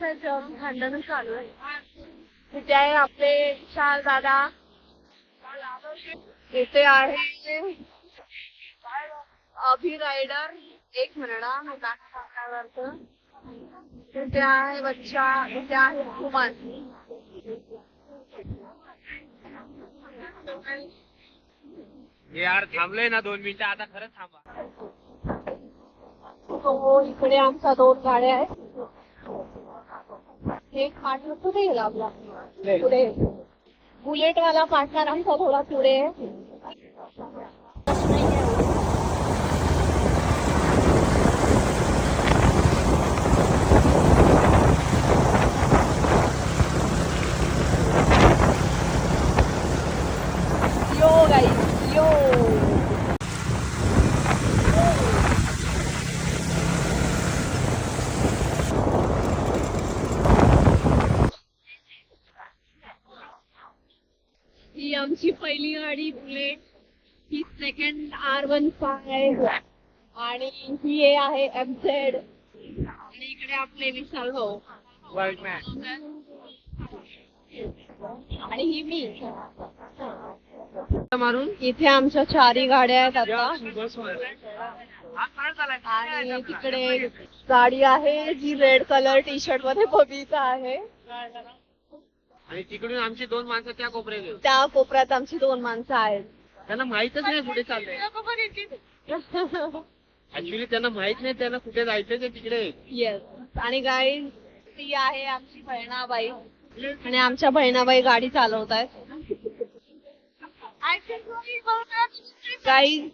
तासाचं भांडण चालू आहे तिथे आहे आपले चार दादा इथे आहे अभि रायडर एक मिनिट मी तिथे आहे बच्चा इथे आहे कुमार यार थांबलोय ना दोन मिनिटं आता खरंच थांबा. हो इकडे आमच्या दोन गाड्या आहेत. एक पार्टनर कुठे गेला आपला पुढे. बुलेट वाला पार्टनर आमचा थोडा पुढे आहे. यो गाईस यो ही आमची पहिली गाडी बुलेट ही सेकंड आर वन फाय आणि ही आहे एम झेड आणि इकडे आपले विशाल भाऊ. आणि ही मी. मारून. इथे आमच्या चारी गाड्या आहेत आता. आणि तिकडे गाडी आहे जी रेड कलर टी शर्टमध्ये बबीचा आहे. आणि तिकडून आमची दोन माणसं त्या कोपऱ्यात गेली. त्या कोपऱ्यात आमची दोन माणसं आहेत. त्यांना माहितच नाही कुठे चाललंय. ऍक्च्युली त्यांना माहीत नाही त्यांना कुठे जायचंय ते तिकडे. येस आणि गाई ती आहे आमची बहिणाबाई. आणि आमच्या बहिणाबाई गाडी चालवत आहेत काही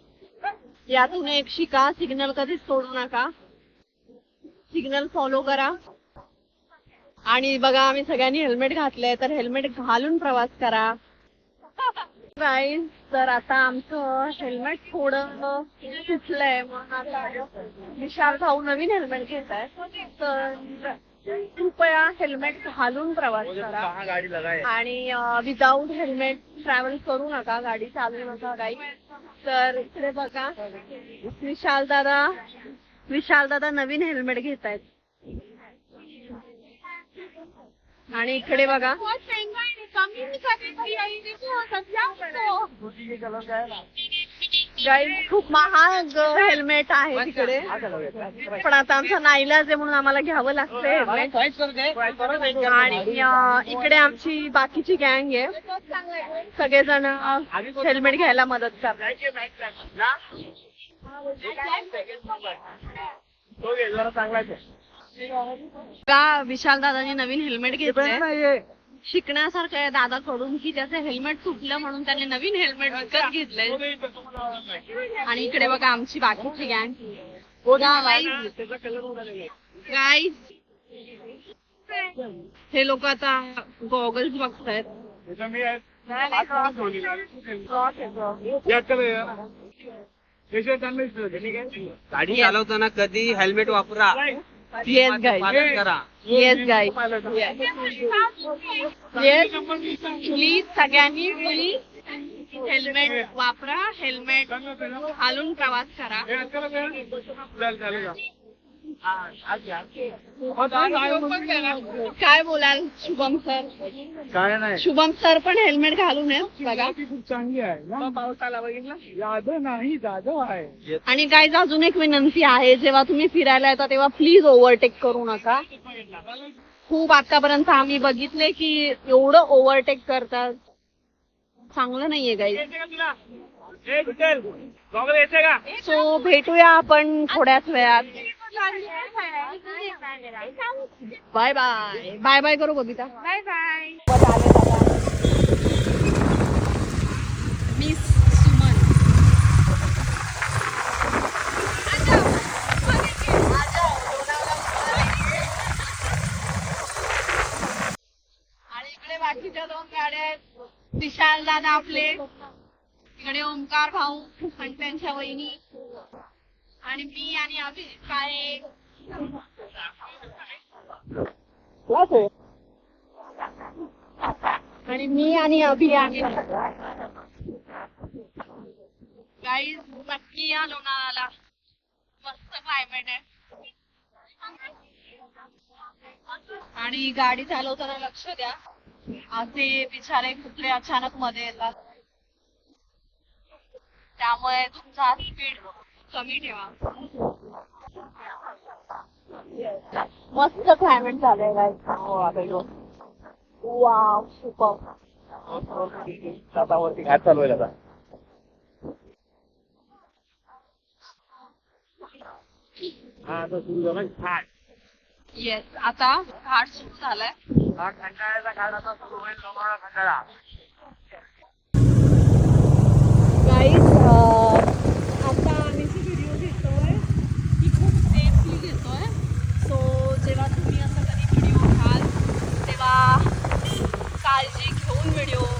यातून एक शिका सिग्नल कधीच सोडू नका. सिग्नल फॉलो करा. आणि बघा आम्ही सगळ्यांनी हेल्मेट घातलंय तर हेल्मेट घालून प्रवास करा. गाईज तर आता आमचं हेल्मेट थोडं सुचलंय. म्हणून आता विशाल भाऊ नवीन हेल्मेट घेत आहे तर कृपया हेल्मेट घालून प्रवास करा. आणि विदाऊट हेल्मेट ट्रॅव्हल करू नका. गाडी चालू नका काही तर इकडे बघा. विशाल दादा विशाल दादा नवीन हेल्मेट घेत आहेत. आणि इकडे बघा. गाईज खूप महाग हेल्मेट आहे तिकडे. पण आता आमचा नाईलाज आहे म्हणून आम्हाला घ्यावं लागतं हेल्मेट आणि इकडे आमची बाकीची गँग आहे. सगळेजण हेल्मेट घ्यायला मदत करतात का विशाल दादानी नवीन हेल्मेट घेतलंय. शिकण्यासारखं आहे दादाकडून की त्याचं हेल्मेट तुटलं म्हणून त्याने नवीन हेल्मेट विकत घेतलंय. आणि इकडे बघा आमची बाकीची गँग गाईज हे लोक आता गॉगल्स बघतायत. गाडी चालवताना कधी हेल्मेट वापरा. येस करा. येस प्लीज सगळ्यांनी प्लीज हेल्मेट वापरा हेल्मेट घालून प्रवास करा. काय बोलाल शुभम सर? काय नाही. शुभम सर पण हेल्मेट घालून आहेत बघा. ती खूप चांगली आहे ना? पावसाला बघितलं? यादव नाही जाधव आहे. आणि गाईज अजून एक विनंती आहे जेव्हा तुम्ही फिरायला येता तेव्हा प्लीज ओव्हरटेक करू नका. खूप आतापर्यंत आम्ही बघितले की एवढं ओव्हरटेक करतात. चांगलं नाहीये गाईज सो भेटूया आपण थोड्याच वेळात. बाय बाय बाय बाय करू Babita. Bye bye. Miss Suman. आणि इकडे बाकीच्या दोन गाड्या आहेत. विशाल दादा आपले. इकडे ओमकार भाऊ आणि त्यांच्या वहिनी. आणि मी आणि अभिजित काय आणि मी आणि अभि आम्ही गाईज नक्की या मस्त क्लायमेट आहे. आणि गाडी चालवताना लक्ष द्या. असे बिचारे कुठले अचानक मध्ये येतात. त्यामुळे तुमचा स्पीड कमी ठेवा. मस्त क्लायमेट झालंय काय वाव सुपर दादावरती काय चालू आहे दादा हा आता सुरू झाला येस आता घाट सुरू झालाय. हा घाट आता सुरू होईल लोणावळा 완료.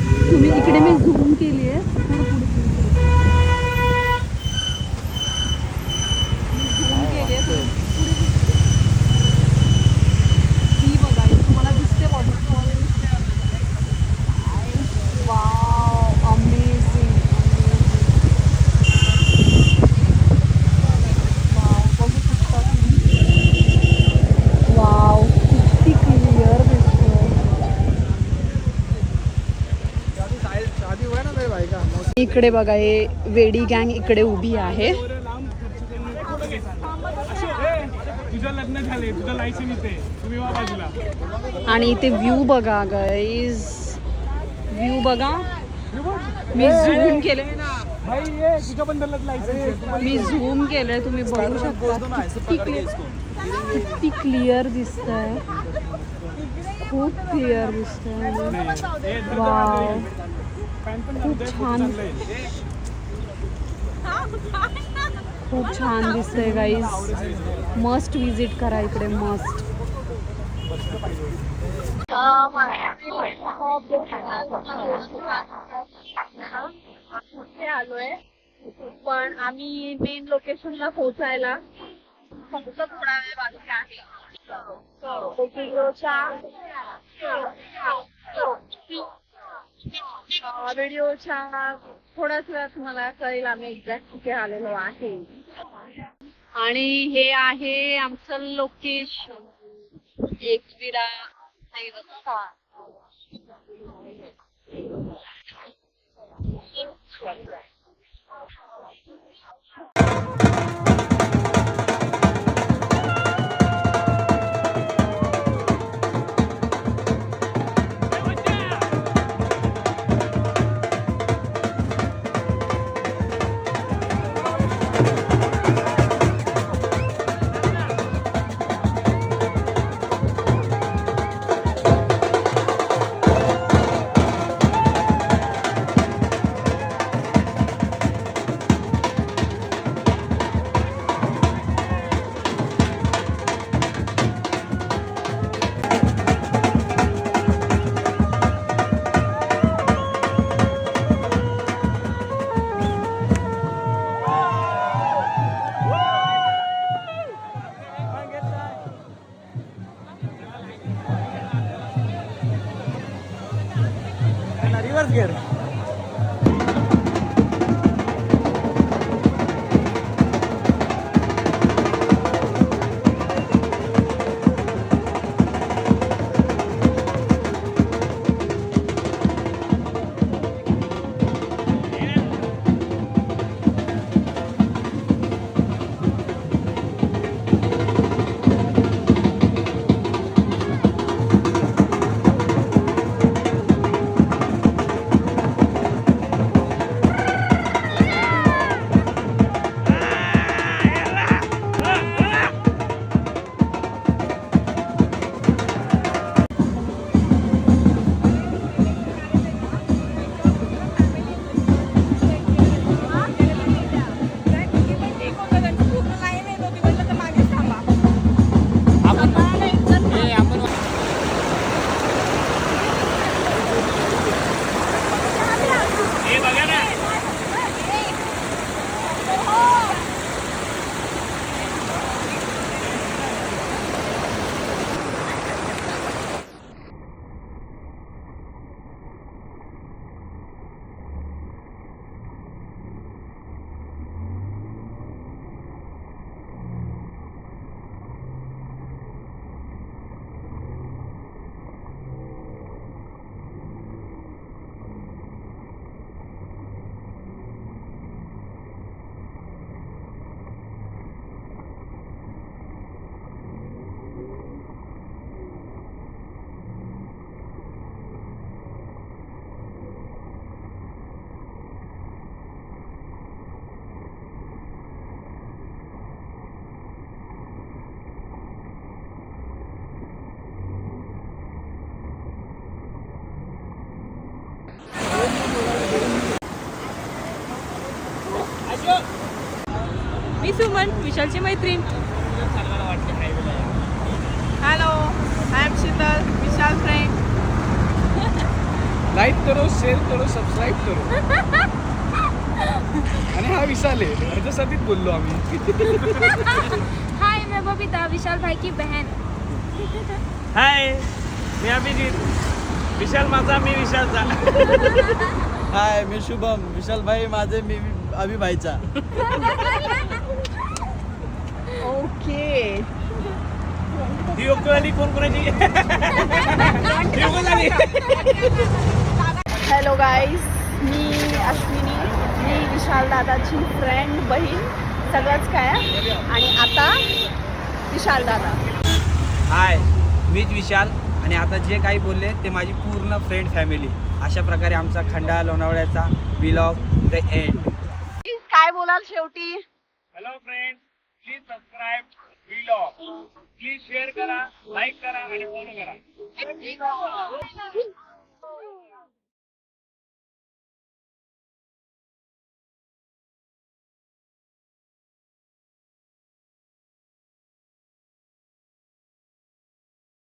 तुम्ही इकडे मी झूम केली आहे. इकडे बघा हे वेडी गँग इकडे उभी आहे आणि इथे व्ह्यू बघा गाईज व्ह्यू बघा मी झूम केले मी झूम केलंय तुम्ही बघू शकता किती क्लिअर दिसत आहे खूप क्लिअर दिसत आहे खूप छान खूप छान दिसतंय गाईज मस्ट विजिट करा इकडे मस्ट पण आम्ही मेन लोकेशनला पोहोचायला फक्त थोडा वेळ बाकी आहे व्हिडिओच्या थोड्याच वेळात तुम्हाला कळेल आम्ही एक्झॅक्ट कुठे आलेलो आहे. आणि हे आहे आमचं लोकेशन एकविरा रिव्हर्स मी सुमन विशालची मैत्रीण. Hello I am Sheetal Vishal friend like करो शेअर करो सबस्क्राईब करो. आणि हा विशाल आहे. ह्याच्यासाठीच बोललो आम्ही. हाय मैं बबीता विशाल भाई की बहन. हाय मी अभिजित. विशाल माझा मी विशालचा. हाय मी शुभम. विशाल भाई माझे मी अभि भाईचा ओके. ती योग्यवाली कोण कोणाची. हॅलो गाईज मी अश्विनी. मी विशाल दादाची फ्रेंड बहीण. सगळंच काय? आणि आता विशाल दादा. हाय मीच विशाल. आणि आता जे काही बोलले ते माझी पूर्ण फ्रेंड फॅमिली अशा प्रकारे आमचा खंडा लोणावळ्याचा बिलॉग द एंड बोलाल शेवटी. Hello friend please subscribe vlog please share करा लाईक करा आणि फॉलो करा.